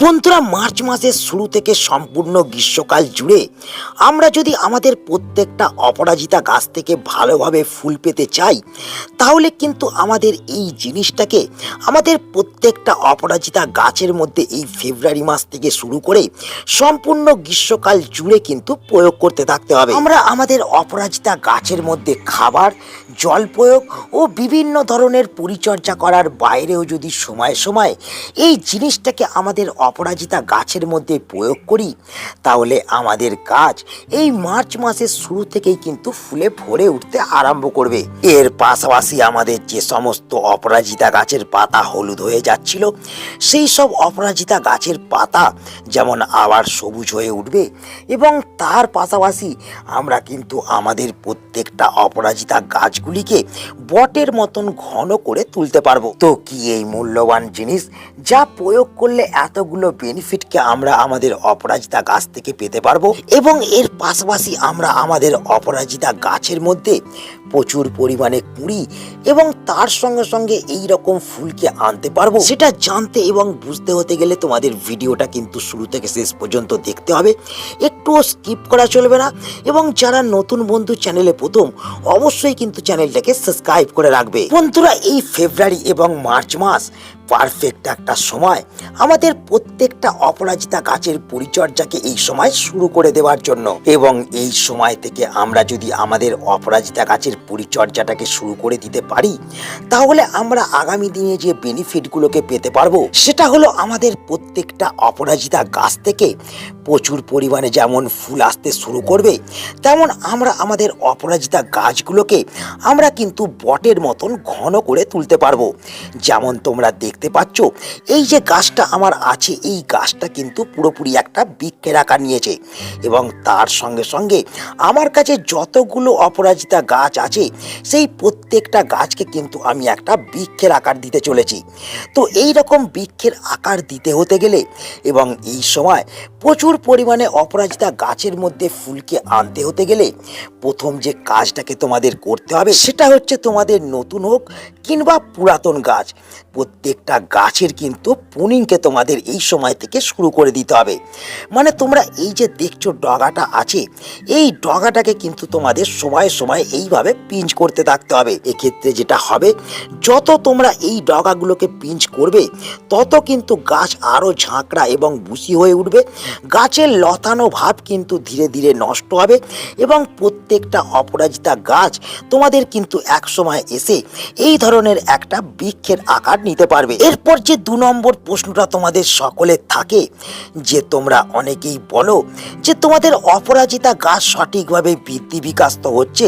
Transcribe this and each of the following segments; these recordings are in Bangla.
বন্ধুরা, মার্চ মাসের শুরু থেকে সম্পূর্ণ গ্রীষ্মকাল জুড়ে আমরা যদি আমাদের প্রত্যেকটা অপরাজিতা গাছ থেকে ভালোভাবে ফুল পেতে চাই, তাহলে কিন্তু আমাদের এই জিনিসটাকে আমাদের প্রত্যেকটা অপরাজিতা গাছের মধ্যে এই ফেব্রুয়ারি মাস থেকে শুরু করে সম্পূর্ণ গ্রীষ্মকাল জুড়ে কিন্তু প্রয়োগ করতে থাকতে হবে। আমরা আমাদের অপরাজিতা গাছের মধ্যে খাবার, জল প্রয়োগ ও বিভিন্ন ধরনের পরিচর্যা করার বাইরেও যদি সময় সময় এই জিনিসটাকে আমাদের অপরাজিতা গাছের মধ্যে প্রয়োগ করি, তাহলে আমাদের গাছ এই মার্চ মাসের শুরু থেকেই কিন্তু ফুলে ভরে উঠতে আরম্ভ করবে। এর পাশাপাশি আমাদের যে সমস্ত অপরাজিতা গাছের পাতা হলুদ হয়ে যাচ্ছিল, সেই সব অপরাজিতা গাছের পাতা যেমন আবার সবুজ হয়ে উঠবে এবং তার পাশাপাশি আমরা কিন্তু আমাদের প্রত্যেকটা অপরাজিতা গাছগুলিকে বটের মতন ঘন করে তুলতে পারব। তো কি এই মূল্যবান জিনিস যা প্রয়োগ করলে এতগুলো বেনিফিটকে আমরা আমাদের অপরাজিতা গাছ থেকে পেতে পারব এবং এর পাশাপাশি আমরা আমাদের অপরাজিতা গাছের মধ্যে প্রচুর পরিমাণে কুড়ি এবং তার সঙ্গে সঙ্গে এই রকম ফুলকে আনতে পারব। সেটা জানতে এবং বুঝতে হতে গেলে তোমাদের ভিডিওটা কিন্তু শুরু থেকে শেষ পর্যন্ত দেখতে হবে। একটুও স্কিপ করা চলবে না এবং যারা নতুন বন্ধু চ্যানেলে প্রথম, অবশ্যই কিন্তু চ্যানেলটাকে সাবস্ক্রাইব করে রাখবে। বন্ধুরা, এই ফেব্রুয়ারি এবং মার্চ মাস পারফেক্ট একটা সময়। আমাদের প্রত্যেকটা অপরাজিতা গাছের পরিচর্যাকে এই সময় শুরু করে দেওয়ার জন্য। এবং এই সময় থেকে আমরা যদি আমাদের অপরাজিতা গাছের পরিচর্যাটাকে শুরু করে দিতে পারি, তাহলে আমরা আগামী দিনে যে বেনিফিটগুলোকে পেতে পারব, সেটা হলো আমাদের প্রত্যেকটা অপরাজিতা গাছ থেকে প্রচুর পরিমাণে যেমন ফুল আসতে শুরু করবে, তেমন আমরা আমাদের অপরাজিতা গাছগুলোকে আমরা কিন্তু বটের মতন ঘন করে তুলতে পারব। যেমন তোমরা দেখতে পাচ্ছ? এই যে গাছটা আমার আছে, এই গাছটা কিন্তু পুরোপুরি একটা বৃক্ষের আকার নিয়েছে। এবং তার সঙ্গে সঙ্গে আমার কাছে যতগুলো অপরাজিতা গাছ আছে, সেই প্রত্যেকটা গাছকে কিন্তু আমি একটা বৃক্ষের আকার দিতে চলেছি। তো এই রকম বৃক্ষের আকার দিতে হতে গেলে এবং এই সময় প্রচুর পরিমাণে অপরাজিতা গাছের মধ্যে ফুলকে আনতে হতে গেলে প্রথম যে কাজটাকে তোমাদের করতে হবে সেটা হচ্ছে তোমাদের নতুন হোক কিংবা পুরাতন গাছ। প্রত্যেকটা গাছের কিন্তু পুনিংকে তোমাদের এই সময় থেকে শুরু করে দিতে হবে। মানে তোমরা এই যে দেখছ ডগাটা আছে, এই ডগাটাকে কিন্তু তোমাদের সময় সময় এইভাবে পিঞ্চ করতে থাকতে হবে। এক্ষেত্রে যেটা হবে, যত তোমরা এই ডগাগুলোকে পিঞ্চ করবে, তত কিন্তু গাছ আরও ঝাঁকড়া এবং বুসি হয়ে উঠবে। গাছের লতানো ভাব কিন্তু ধীরে ধীরে নষ্ট হবে এবং প্রত্যেকটা অপরাজিতা গাছ তোমাদের কিন্তু এক সময় এসে এই ধরনের একটা বৃক্ষের আকার নিতে পারবে। এরপর যে দু নম্বর প্রশ্নটা তোমাদের সকলের থাকে, যে তোমরা অনেকেই বলো যে তোমাদের অপরাজিতা গাছ সঠিকভাবে বৃদ্ধি বিকাশ তো হচ্ছে,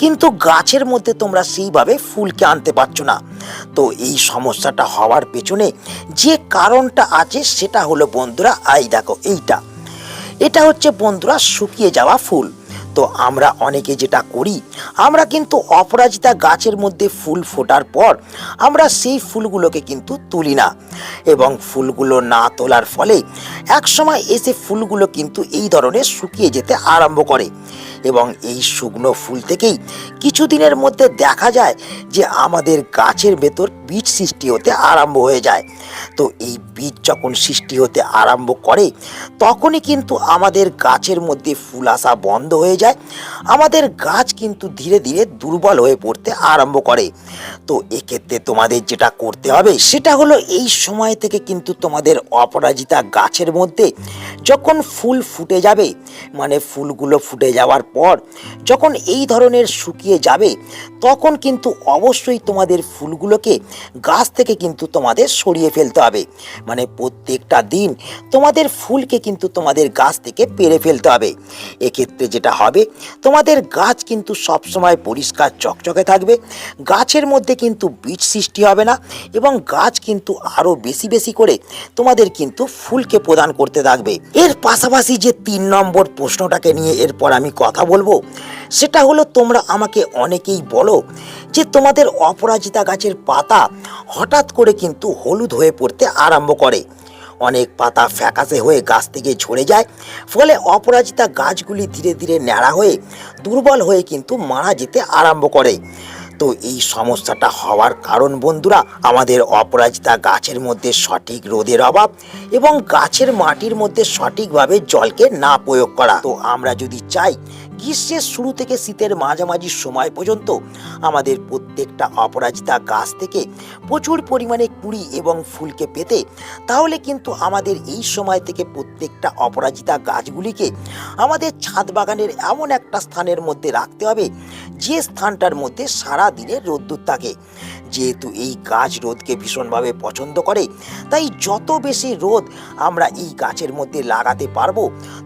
কিন্তু গাছের মধ্যে তোমরা সেইভাবে ফুলকে আনতে পারছ না। তো এই সমস্যাটা হওয়ার পেছনে যে কারণটা আছে সেটা হলো বন্ধুরা আই দেখো এইটা। এটা হচ্ছে বন্ধুরা শুকিয়ে যাওয়া ফুল। তো আমরা অনেকে যেটা করি, আমরা কিন্তু অপরাজিতা গাছের মধ্যে ফুল ফোটার পর আমরা সেই ফুলগুলোকে কিন্তু তুলি না। এবং ফুলগুলো না তোলার ফলে একসময় এসে ফুলগুলো কিন্তু এই ধরনের শুকিয়ে যেতে আরম্ভ করে। এবং এই শুকনো ফুল থেকেই কিছুদিনের মধ্যে দেখা যায় যে আমাদের গাছের ভেতর বীজ সৃষ্টি হতে আরম্ভ হয়ে যায়। তো এই বীজ যখন সৃষ্টি হতে আরম্ভ করে, তখনই কিন্তু আমাদের গাছের মধ্যে ফুল আসা বন্ধ হয়ে যায়। আমাদের গাছ কিন্তু ধীরে ধীরে দুর্বল হয়ে পড়তে আরম্ভ করে। তো এক্ষেত্রে তোমাদের যেটা করতে হবে, সেটা হলো এই সময় থেকে কিন্তু তোমাদের অপরাজিতা গাছের মধ্যে যখন ফুল ফুটে যাবে মানে ফুলগুলো ফুটে যাওয়ার পর যখন এই ধরনের শুকিয়ে যাবে, তখন কিন্তু অবশ্যই তোমাদের ফুলগুলোকে গাছ থেকে কিন্তু তোমাদের সরিয়ে ফেলতে হবে। মানে প্রত্যেকটা দিন তোমাদের ফুলকে কিন্তু তোমাদের গাছ থেকে পেরে ফেলতে হবে। এক্ষেত্রে যেটা হবে, তোমাদের গাছ কিন্তু সবসময় পরিষ্কার চকচকে থাকবে। গাছের মধ্যে কিন্তু বীজ সৃষ্টি হবে না এবং গাছ কিন্তু আরও বেশি বেশি করে তোমাদের কিন্তু ফুলকে প্রদান করতে থাকবে। এর পাশাপাশি যে তিন নম্বর প্রশ্নটাকে নিয়ে এরপর আমি কথা বলব? সেটা হলো তোমরা আমাকে অনেকেই বলো যে তোমাদের অপরাজিতা গাছের পাতা হঠাৎ করে কিন্তু হলুদ হয়ে পড়তে আরম্ভ করে। অনেক পাতা ফ্যাকাশে হয়ে গাছ থেকে ঝরে যায়, ফলে অপরাজিতা গাছগুলি ধীরে ধীরে ন্যাড়া হয়ে দুর্বল হয়ে কিন্তু মারা যেতে আরম্ভ করে। তো এই সমস্যাটা হওয়ার কারণ বন্ধুরা, আমাদের অপরাজিতা গাছের মধ্যে সঠিক রোদের অভাব এবং গাছের মাটির মধ্যে সঠিকভাবে জলকে না প্রয়োগ করা। তো আমরা যদি চাই, গ্রীষ্মের শুরু থেকে শীতের মাঝামাঝি সময় পর্যন্ত আমাদের প্রত্যেকটা অপরাজিতা গাছ থেকে প্রচুর পরিমাণে কুড়ি এবং ফুলকে পেতে, তাহলে কিন্তু আমাদের এই সময় থেকে প্রত্যেকটা অপরাজিতা গাছগুলিকে আমাদের ছাদ বাগানের এমন একটা স্থানের মধ্যে রাখতে হবে যে স্থানটার মধ্যে সারা দিনের রোদ্দুর থাকে। যেহেতু এই গাছ রোদকে ভীষণভাবে পছন্দ করে, তাই যত বেশি রোদ আমরা এই গাছের মধ্যে লাগাতে পারব,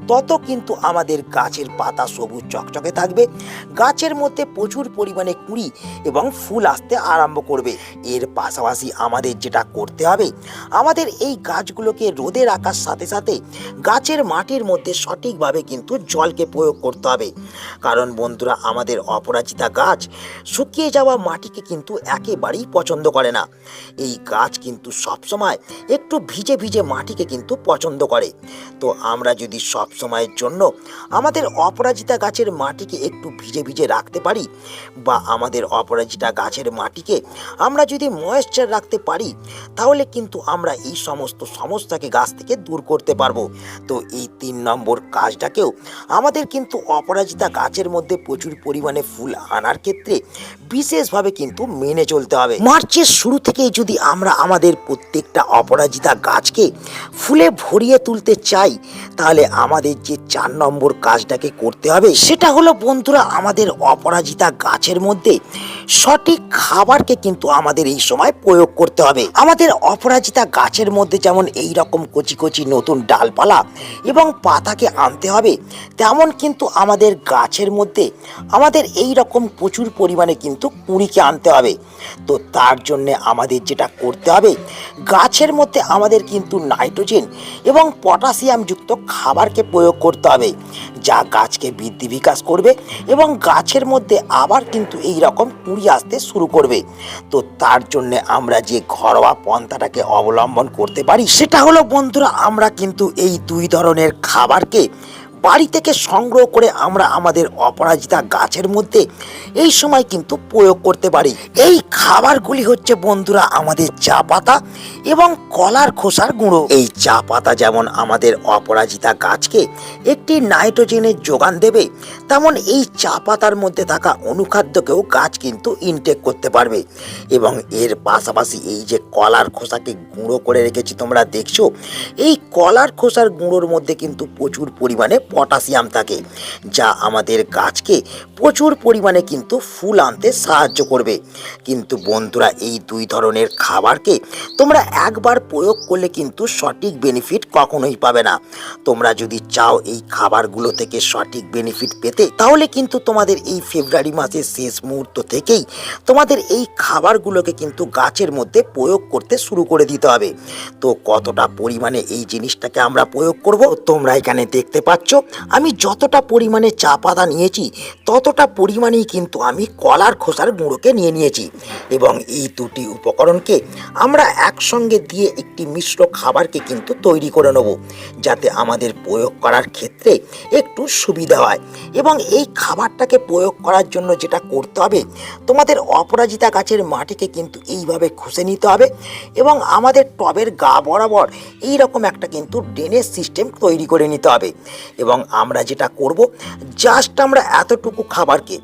তত কিন্তু আমাদের গাছের পাতা সবুজ চকচকে থাকবে, গাছের মধ্যে প্রচুর পরিমাণে কুড়ি এবং ফুল আসতে আরম্ভ করবে। এর পাশাপাশি আমাদের যেটা করতে হবে, আমাদের এই গাছগুলোকে রোদে রাখার সাথে সাথে গাছের মাটির মধ্যে সঠিকভাবে কিন্তু জলকে প্রয়োগ করতে হবে। কারণ বন্ধুরা, আমাদের অপরাজিতা গাছ শুকিয়ে যাওয়া মাটিকে কিন্তু একেবারেই পছন্দ করে না। এই গাছ কিন্তু সবসময় একটু ভিজে ভিজে মাটিকে কিন্তু পছন্দ করে। তো আমরা যদি সব সময়ের জন্য আমাদের অপরাজিতা গাছের মাটিকে একটু ভিজে ভিজে রাখতে পারি বা আমাদের অপরাজিতা গাছের মাটিকে আমরা যদি ময়েশ্চার রাখতে পারি, তাহলে কিন্তু আমরা এই সমস্ত সমস্যাকে গাছ থেকে দূর করতে পারব। তো এই তিন নম্বর কাজটাকেও আমাদের কিন্তু অপরাজিতা গাছের মধ্যে প্রচুর পরিমাণে ফুল আনার ক্ষেত্রে বিশেষভাবে কিন্তু মেনে চলতে হবে। মার্চের শুরু থেকেই যদি আমরা আমাদের প্রত্যেকটা অপরাজিতা গাছকে ফুলে ভরিয়ে তুলতে চাই, তাহলে আমাদের যে চার নম্বর কাজটাকে করতে হবে, সেটা হলো বন্ধুরা আমাদের অপরাজিতা গাছের মধ্যে সঠিক খাবারকে কিন্তু আমাদের এই সময় প্রয়োগ করতে হবে। আমাদের অপরাজিতা গাছের মধ্যে যেমন এই রকম কচি কচি নতুন ডালপালা এবং পাতাকে আনতে হবে, তেমন কিন্তু আমাদের গাছের মধ্যে আমাদের এই রকম প্রচুর পরিমাণে কিন্তু কুঁড়িকে আনতে হবে। তো তার জন্যে আমাদের যেটা করতে হবে, গাছের মধ্যে আমাদের কিন্তু নাইট্রোজেন এবং পটাশিয়াম যুক্ত খাবারকে প্রয়োগ করতে হবে, যা গাছকে বৃদ্ধি বিকাশ করবে এবং গাছের মধ্যে আবার কিন্তু এই রকম কুঁড়ি আসতে শুরু করবে। তো তার জন্য আমরা যে ঘরোয়া পন্থাটাকে অবলম্বন করতে পারি, সেটা হলো বন্ধুরা, আমরা কিন্তু এই দুই ধরনের খাবারকে বাড়ি থেকে সংগ্রহ করে আমরা আমাদের অপরাজিতা গাছের মধ্যে এই সময় কিন্তু প্রয়োগ করতে পারি। এই খাবারগুলি হচ্ছে বন্ধুরা আমাদের চা পাতা এবং কলার খোসার গুঁড়ো। এই চা পাতা যেমন আমাদের অপরাজিতা গাছকে একটি নাইট্রোজেনের যোগান দেবে, তেমন এই চা পাতার মধ্যে থাকা অনুখাদ্যকেও গাছ কিন্তু ইনটেক করতে পারবে। এবং এর পাশাপাশি এই যে কলার খোসাকে গুঁড়ো করে রেখেছি তোমরা দেখছ, এই কলার খোসার গুঁড়োর মধ্যে কিন্তু প্রচুর পরিমাণে পটাশিয়াম থাকে, যা আমাদের গাছকে প্রচুর পরিমাণে কিন্তু ফুল আনতে সাহায্য করবে। কিন্তু বন্ধুরা, এই দুই ধরনের খাবারকে তোমরা একবার প্রয়োগ করলে কিন্তু সঠিক বেনিফিট কখনোই পাবে না। তোমরা যদি চাও এই খাবারগুলো থেকে সঠিক বেনিফিট পেতে, তাহলে কিন্তু তোমাদের এই ফেব্রুয়ারি মাসের শেষ মুহূর্ত থেকেই তোমাদের এই খাবারগুলোকে কিন্তু গাছের মধ্যে প্রয়োগ করতে শুরু করে দিতে হবে। তো কতটা পরিমাণে এই জিনিসটাকে আমরা প্রয়োগ করব, তোমরা এখানে দেখতে পাচ্ছ। আমি যতটা পরিমাণে চা পাতা নিয়েছি, ততটা পরিমাণেই কিন্তু আমি কলার খোসার গুঁড়োকে নিয়ে নিয়েছি। এবং এই দুটি উপকরণকে আমরা একসঙ্গে দিয়ে একটি মিশ্র খাবারকে কিন্তু তৈরি করে নেব, যাতে আমাদের প্রয়োগ করার ক্ষেত্রে একটু সুবিধা হয়। এবং এই খাবারটাকে প্রয়োগ করার জন্য যেটা করতে হবে, তোমাদের অপরাজিতা গাছের মাটিকে কিন্তু এইভাবে খুশে নিতে হবে এবং আমাদের টবের গা বরাবর এই রকম একটা কিন্তু ড্রেনের সিস্টেম তৈরি করে নিতে হবে। এবং আমরা যেটা করব জাস্ট আমরা এতটুকু খাবারকে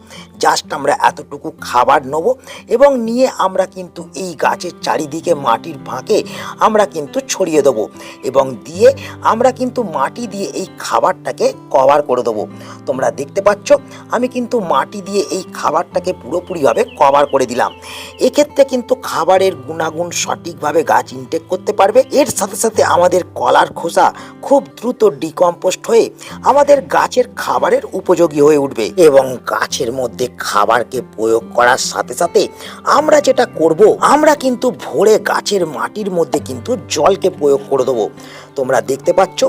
জাস্ট আমরা এতটুকু খাবার নেব এবং নিয়ে আমরা কিন্তু এই গাছের চারিদিকে মাটির ফাঁকে আমরা কিন্তু ছড়িয়ে দেবো এবং দিয়ে আমরা কিন্তু মাটি দিয়ে এই খাবারটাকে কভার করে দেবো। তোমরা দেখতে পাচ্ছ, আমি কিন্তু মাটি দিয়ে এই খাবারটাকে পুরোপুরিভাবে কভার করে দিলাম। এক্ষেত্রে কিন্তু খাবারের গুণাগুণ সঠিকভাবে গাছ ইনটেক করতে পারবে। এর সাথে সাথে আমাদের কলার খোসা খুব দ্রুত ডিকম্পোস্ট হয়ে আমাদের গাছের খাবারের উপযোগী হয়ে উঠবে এবং গাছের মধ্যে খাবারকে প্রয়োগ করার সাথে সাথে আমরা যেটা করব, আমরা কিন্তু ভোরে গাছের মাটির মধ্যে কিন্তু জলকে প্রয়োগ করে দেবো। তোমরা দেখতে পাচ্ছ,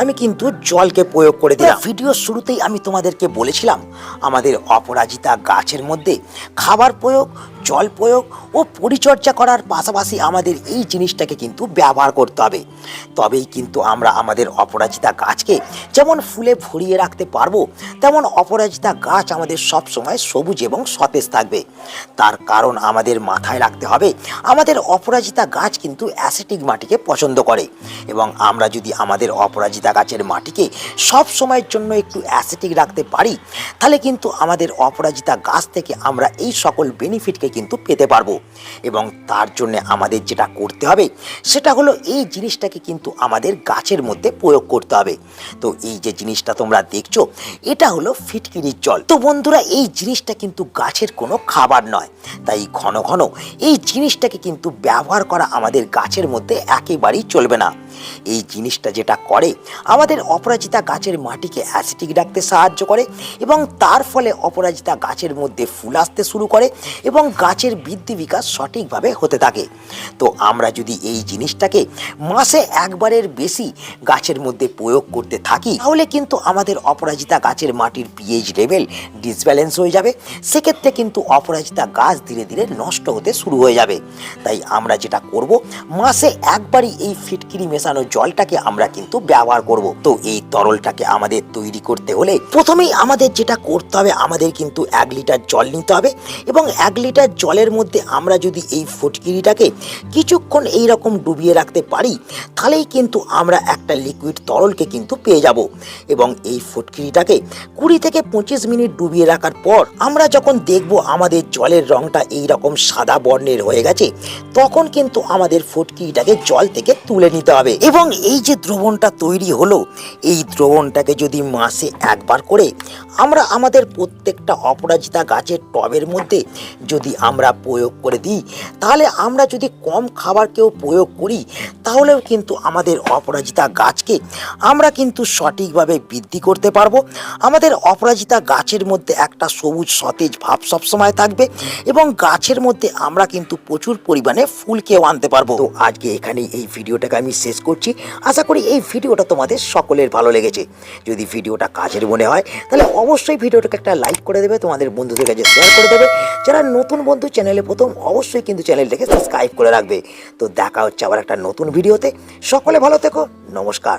আমি কিন্তু জলকে প্রয়োগ করে দিলাম। ভিডিও শুরুতেই আমি তোমাদেরকে বলেছিলাম, আমাদের অপরাজিতা গাছের মধ্যে খাবার প্রয়োগ জল প্রয়োগ ও পরিচর্যা করার পাশাপাশি আমাদের এই জিনিসটাকে কিন্তু ব্যবহার করতে হবে। তবেই কিন্তু আমরা আমাদের অপরাজিতা গাছকে যেমন ফুলে ভরিয়ে রাখতে পারব, তেমন অপরাজিতা গাছ আমাদের সব সময় সবুজ এবং সতেজ থাকবে। তার কারণ আমাদের মাথায় রাখতে হবে, আমাদের অপরাজিতা গাছ কিন্তু অ্যাসিটিক মাটিকে পছন্দ করে এবং আমরা যদি আমাদের অপরাজিতা গাছের মাটিকে সব সময়ের জন্য একটু অ্যাসিটিক রাখতে পারি, তাহলে কিন্তু আমাদের অপরাজিতা গাছ থেকে আমরা এই সকল বেনিফিটকে কিন্তু পেতে পারব। এবং তার জন্য আমাদের যেটা করতে হবে, সেটা হলো এই জিনিসটাকে কিন্তু আমাদের গাছের মধ্যে প্রয়োগ করতে হবে। তো এই যে জিনিসটা তোমরা দেখছ, এটা হলো ফিটকিরির জল। তো বন্ধুরা, এই জিনিসটা কিন্তু গাছের কোনো খাবার নয়। তাই ঘন ঘন এই জিনিসটাকে কিন্তু ব্যবহার করা আমাদের গাছের মধ্যে একেবারেই চলবে না। এই জিনিসটা যেটা করে, আমাদের অপরাজিতা গাছের মাটিকে অ্যাসিটিক রাখতে সাহায্য করে এবং তার ফলে অপরাজিতা গাছের মধ্যে ফুল আসতে শুরু করে এবং গাছের বৃদ্ধি বিকাশ সঠিকভাবে হতে থাকে। তো আমরা যদি এই জিনিসটাকে মাসে একবারের বেশি গাছের মধ্যে প্রয়োগ করতে থাকি, তাহলে কিন্তু আমাদের অপরাজিতা গাছের মাটির পিএইচ লেভেল ডিসব্যালেন্স হয়ে যাবে। সেক্ষেত্রে কিন্তু অপরাজিতা গাছ ধীরে ধীরে নষ্ট হতে শুরু হয়ে যাবে। তাই আমরা যেটা করব, মাসে একবারই এই ফিটকিরি মেশানো জলটাকে আমরা কিন্তু ব্যবহার করব। তো এই তরলটাকে আমাদের তৈরি করতে হলে প্রথমেই আমাদের যেটা করতে হবে, আমাদের কিন্তু এক লিটার জল নিতে হবে এবং এক লিটার জলের মধ্যে আমরা যদি এই ফটকিরিটাকে কিছুক্ষণ এই রকম ডুবিয়ে রাখতে পারি, তাহলেই কিন্তু আমরা একটা লিকুইড তরলকে কিন্তু পেয়ে যাব। এবং এই ফটকিরিটাকে কুড়ি থেকে পঁচিশ মিনিট ডুবিয়ে রাখার পর আমরা যখন দেখব আমাদের জলের রংটা এই রকম সাদা বর্ণের হয়ে গেছে, তখন কিন্তু আমাদের ফটকিরিটাকে জল থেকে তুলে নিতে হবে। এবং এই যে দ্রবণটা তৈরি হলো, এই দ্রবণটাকে যদি মাসে একবার করে আমরা আমাদের প্রত্যেকটা অপরাজিতা গাছের টবের মধ্যে যদি আমরা প্রয়োগ করে দিই। তাহলে আমরা যদি কম খাবার কেউ প্রয়োগ করি, তাহলেও কিন্তু আমাদের অপরাজিতা গাছকে আমরা কিন্তু সঠিকভাবে বৃদ্ধি করতে পারব। আমাদের অপরাজিতা গাছের মধ্যে একটা সবুজ সতেজ ভাব সবসময় থাকবে এবং গাছের মধ্যে আমরা কিন্তু প্রচুর পরিমাণে ফুলকেও আনতে পারব। তো আজকে এখানেই এই ভিডিওটাকে আমি শেষ করছি। আশা করি এই ভিডিওটা তোমাদের সকলের ভালো লেগেছে। যদি ভিডিওটা কাজের মনে হয়, তাহলে অবশ্যই ভিডিওটাকে একটা লাইক করে দেবে, তোমাদের বন্ধুদের কাছে শেয়ার করে দেবে। যারা নতুন বন্ধু, চ্যানেলে প্রথম অবশ্যই কিন্তু চ্যানেলটাকে সাবস্ক্রাইব করে রাখবে। তো দেখা হচ্ছে আবার একটা নতুন ভিডিওতে। সকলে ভালো থেকো, নমস্কার।